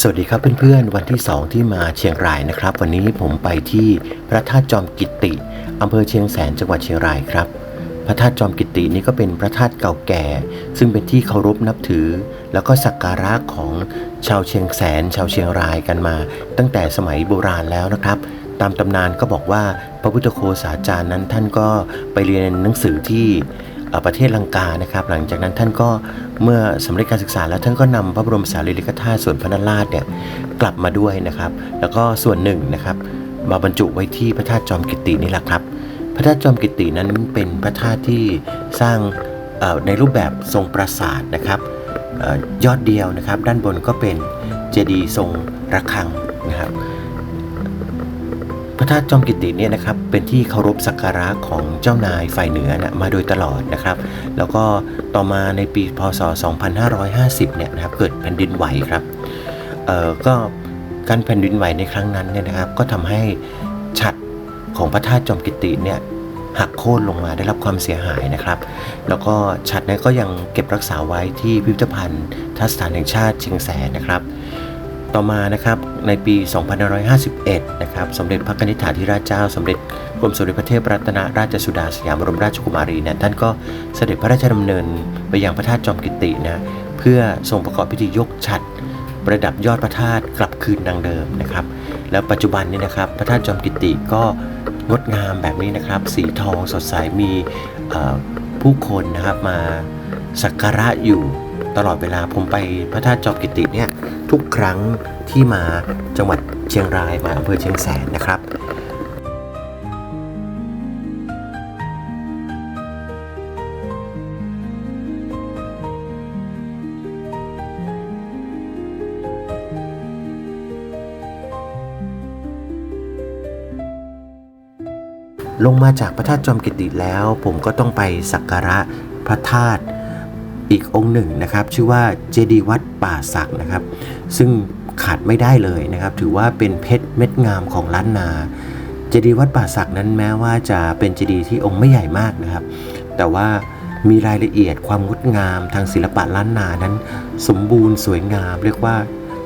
สวัสดีครับเพื่อนๆ วันที่ 2 ที่มาเชียงรายนะครับ วันนี้ผมไปที่พระธาตุจอมกิติอำเภอเชียงแสนจังหวัดเชียงรายครับ พระธาตุจอมกิตินี่ก็เป็นพระธาตุเก่าแก่ ซึ่งเป็นที่เคารพนับถือ แล้วก็สักการะของชาวเชียงแสน ชาวเชียงรายกันมา ตั้งแต่สมัยโบราณแล้วนะครับ ตามตำนานก็บอกว่าพระพุทธโฆษาจารย์นั้นท่านก็ไปเรียนหนังสือที่ ประเทศลังกานะครับ หลังจากนั้นท่านก็เมื่อสำเร็จการศึกษาแล้วท่านก็นำพระบรมสารีริกธาตุส่วนพระนราชเนี่ยกลับมาด้วยนะครับ แล้วก็ส่วนหนึ่งนะครับ มาบรรจุไว้ที่พระธาตุจอมกิตินี่แหละครับ พระธาตุจอมกิตินั้นเป็นพระธาตุที่สร้างในรูปแบบทรงปราสาทนะครับออยอดเดียวนะครับ ด้านบนก็เป็นเจดีย์ทรงระฆังนะครับ พระธาตุจอมกิติเนี่ยนะครับเป็นที่เคารพสักการะของเจ้านายฝ่ายเหนือนะมาโดยตลอดนะครับ แล้วก็ต่อมาในปีพศ 2550 เนี่ยนะครับเกิดแผ่นดินไหวครับเอ่อก็การแผ่นดินไหวในครั้งนั้นเนี่ยนะครับ ก็ทำให้ฉัดของพระธาตุจอมกิติเนี่ยหักโค่นลงมาได้รับความเสียหายนะครับ แล้วก็ฉัดนั้นก็ยังเก็บรักษาไว้ที่พิพิธภัณฑ์ทัศสถานแห่งชาติเชียงแสนนะครับ ต่อมานะครับในปี 2551 นะครับสมเด็จพระนิธิถาธิราชเจ้า สมเด็จกรมสมเด็จพระเทพรัตนราชสุดาสยามบรมราชกุมารีเนี่ยท่านก็เสด็จพระราชดำเนินไปยังพระธาตุจอมกิตินะเพื่อทรงประกอบพิธียกฉัดประดับยอดพระธาตุกลับคืนดังเดิมนะครับ แล้วปัจจุบันนี้นะครับพระธาตุจอมกิติก็งดงามแบบนี้นะครับ สีทองสดใสมีผู้คนนะครับมาสักการะอยู่ตลอดเวลาผมไปพระธาตุจอมกิติเนี่ย ทุกครั้งที่มาจังหวัดเชียงรายมาอำเภอเชียงแสนนะครับลงมาจากพระธาตุจอมกิติแล้ว ผมก็ต้องไปสักการะพระธาตุ อีกองค์หนึ่งนะครับ ชื่อว่าเจดีวัดป่าศักนะครับ ซึ่งขาดไม่ได้เลยนะครับ ถือว่าเป็นเพชรเม็ดงามของล้านนาเจดีย์วัดป่าศักนั้นแม้ว่าจะเป็นเจดีย์ที่องค์ไม่ใหญ่มากนะครับ แต่ว่ามีรายละเอียดความงดงามทางศิลปะล้านนานั้น สมบูรณ์สวยงาม เรียกว่า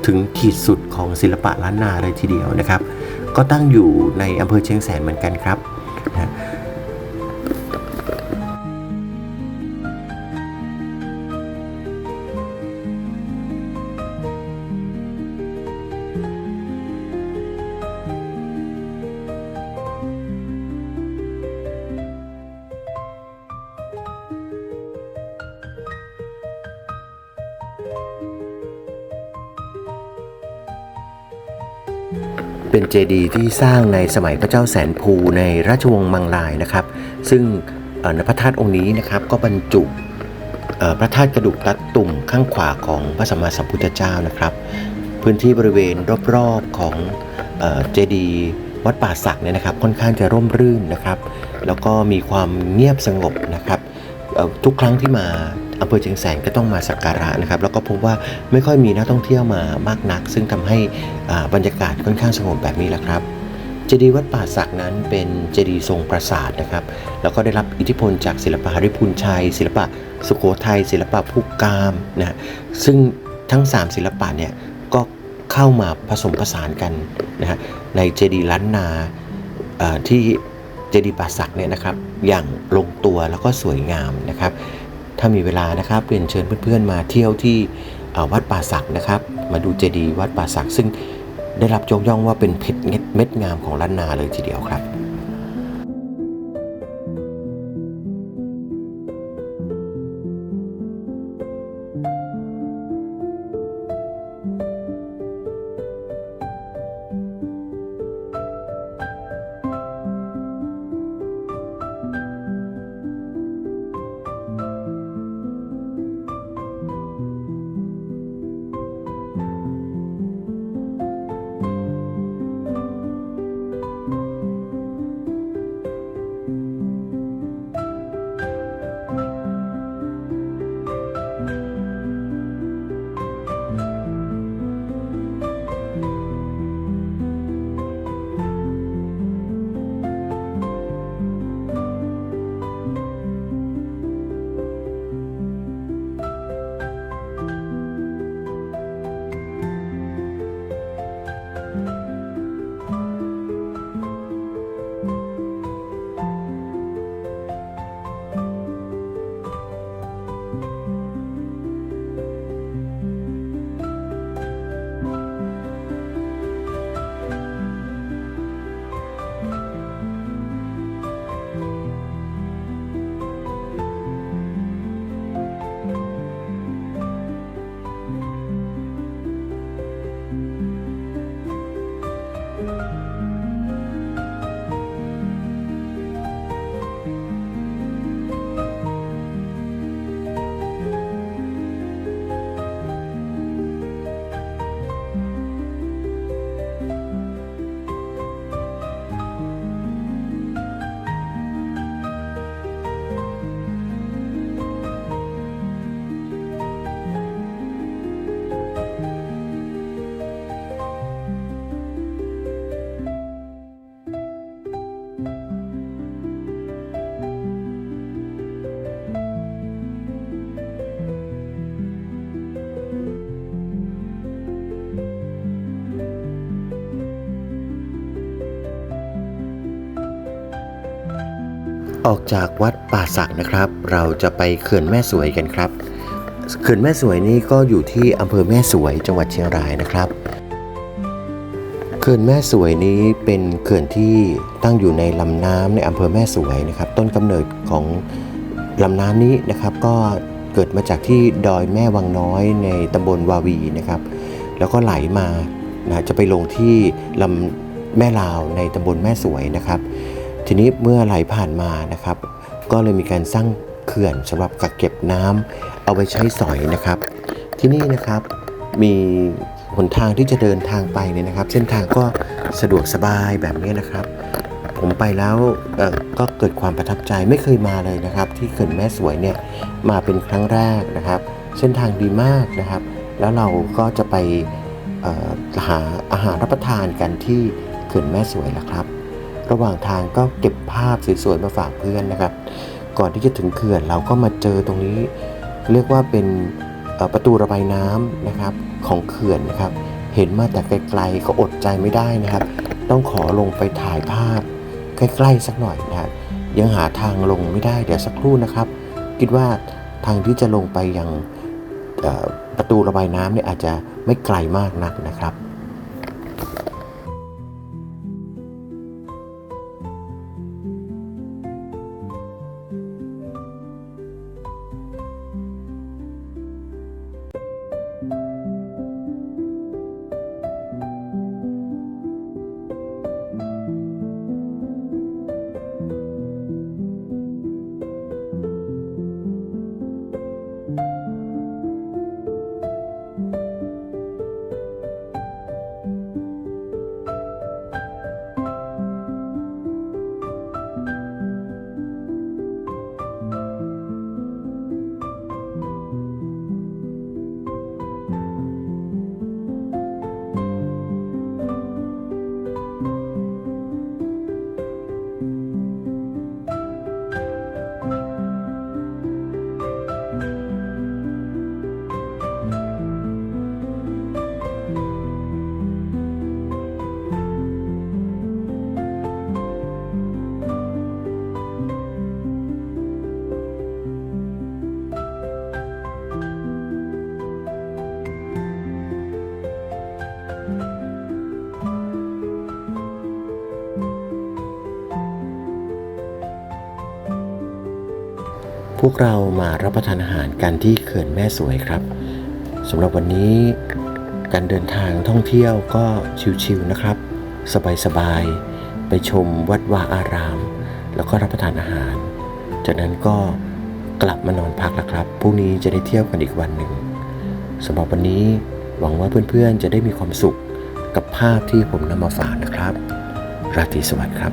ถึงขีดสุดของศิลปะล้านนาเลยทีเดียวนะครับ ก็ตั้งอยู่ในอำเภอเชียงแสนเหมือนกันครับนะ เป็นเจดีย์ที่สร้างในสมัยพระเจ้าแสนภูในราชวงศ์มังลายนะครับ ซึ่งอนพระธาตุองค์นี้นะครับก็บรรจุพระธาตุกระดูกตัดตุ่มข้างขวาของพระสัมมาสัมพุทธเจ้านะครับ พื้นที่บริเวณรอบๆของเจดีย์วัดป่าศักเนี่ยนะครับค่อนข้างจะร่มรื่นนะครับ แล้วก็มีความเงียบสงบนะครับทุกครั้งที่มา อำเภอเชียงแสนก็ต้องมาสักการะนะครับ แล้วก็พบว่าไม่ค่อยมีนักท่องเที่ยวมามากนัก ซึ่งทำให้อ่าบรรยากาศค่อนข้างสงบแบบนี้แหละครับเจดีย์วัดป่าศักนั้นเป็นเจดีย์ทรงปราสาทนะครับ แล้วก็ได้รับอิทธิพลจากศิลปะหริพุนชัย ศิลปะสุโขทัยศิลปะภูกามนะฮะซึ่งทั้ง 3 ศิลปะเนี่ยก็เข้ามาผสมผสานกันนะฮะในเจดีย์ล้านนาอ่อที่เจดีย์ป่าศักเนี่ยนะครับ อย่างลงตัวแล้วก็สวยงามนะครับ ถ้ามีเวลานะครับเรียนเชิญเพื่อนๆ มาเที่ยวที่วัดป่าศักนะครับ มาดูเจดีย์วัดป่าศักซึ่งได้รับยกย่องว่าเป็นเพชรเม็ดงามของล้านนาเลยทีเดียวครับ ออกจากวัดป่าสักนะครับ เราจะไปเขื่อนแม่สวยกันครับเขื่อนแม่สวยนี่ก็อยู่ที่อำเภอแม่สวยจังหวัดเชียงรายนะครับเขื่อนแม่สวยนี้เป็นเขื่อนที่ตั้งอยู่ในลำน้ำในอำเภอแม่สวยนะครับ ต้นกำเนิดของลำน้ำนี้นะครับ ก็เกิดมาจากที่ดอยแม่วังน้อยในตำบลวาวีนะครับ แล้วก็ไหลมานะจะไปลงที่ลำแม่ลาวในตำบลแม่สวยนะครับ ทีนี้เมื่อไหลผ่านมานะครับ ก็เลยมีการสร้างเขื่อนสำหรับกักเก็บน้ำเอาไว้ใช้สอยนะครับ ที่นี่นะครับมีหนทางที่จะเดินทางไปเนี่ยนะครับ เส้นทางก็สะดวกสบายแบบนี้นะครับ ผมไปแล้วก็เกิดความประทับใจไม่เคยมาเลยนะครับ ที่เขื่อนแม่สวยเนี่ยมาเป็นครั้งแรกนะครับ เส้นทางดีมากนะครับ แล้วเราก็จะไปหาอาหารรับประทานกันที่เขื่อนแม่สวยแล้วครับ ระหว่างทางก็เก็บภาพสวยๆมาฝากเพื่อนนะครับ ก่อนที่จะถึงเขื่อนเราก็มาเจอตรงนี้ เรียกว่าเป็นประตูระบายน้ำนะครับของเขื่อนนะครับ เห็นมาแต่ไกลๆก็อดใจไม่ได้นะครับ ต้องขอลงไปถ่ายภาพใกล้ๆสักหน่อยนะครับยังหาทางลงไม่ได้เดี๋ยวสักครู่นะครับ คิดว่าทางที่จะลงไปยังประตูระบายน้ำเนี่ยอาจจะไม่ไกลมากนักนะครับ พวกเรามารับประทานอาหารกันที่เขื่อนแม่สวยครับสำหรับวันนี้ การเดินทางท่องเที่ยวก็ชิวๆนะครับ สบายๆไปชมวัดวาอาราม แล้วก็รับประทานอาหาร จากนั้นก็กลับมานอนพักแล้วครับพรุ่งนี้จะได้เที่ยวกันอีกวันหนึ่งสำหรับวันนี้หวังว่าเพื่อนๆจะได้มีความสุขกับภาพที่ผมนำมาฝากนะครับ ราตรีสวัสดิ์ครับ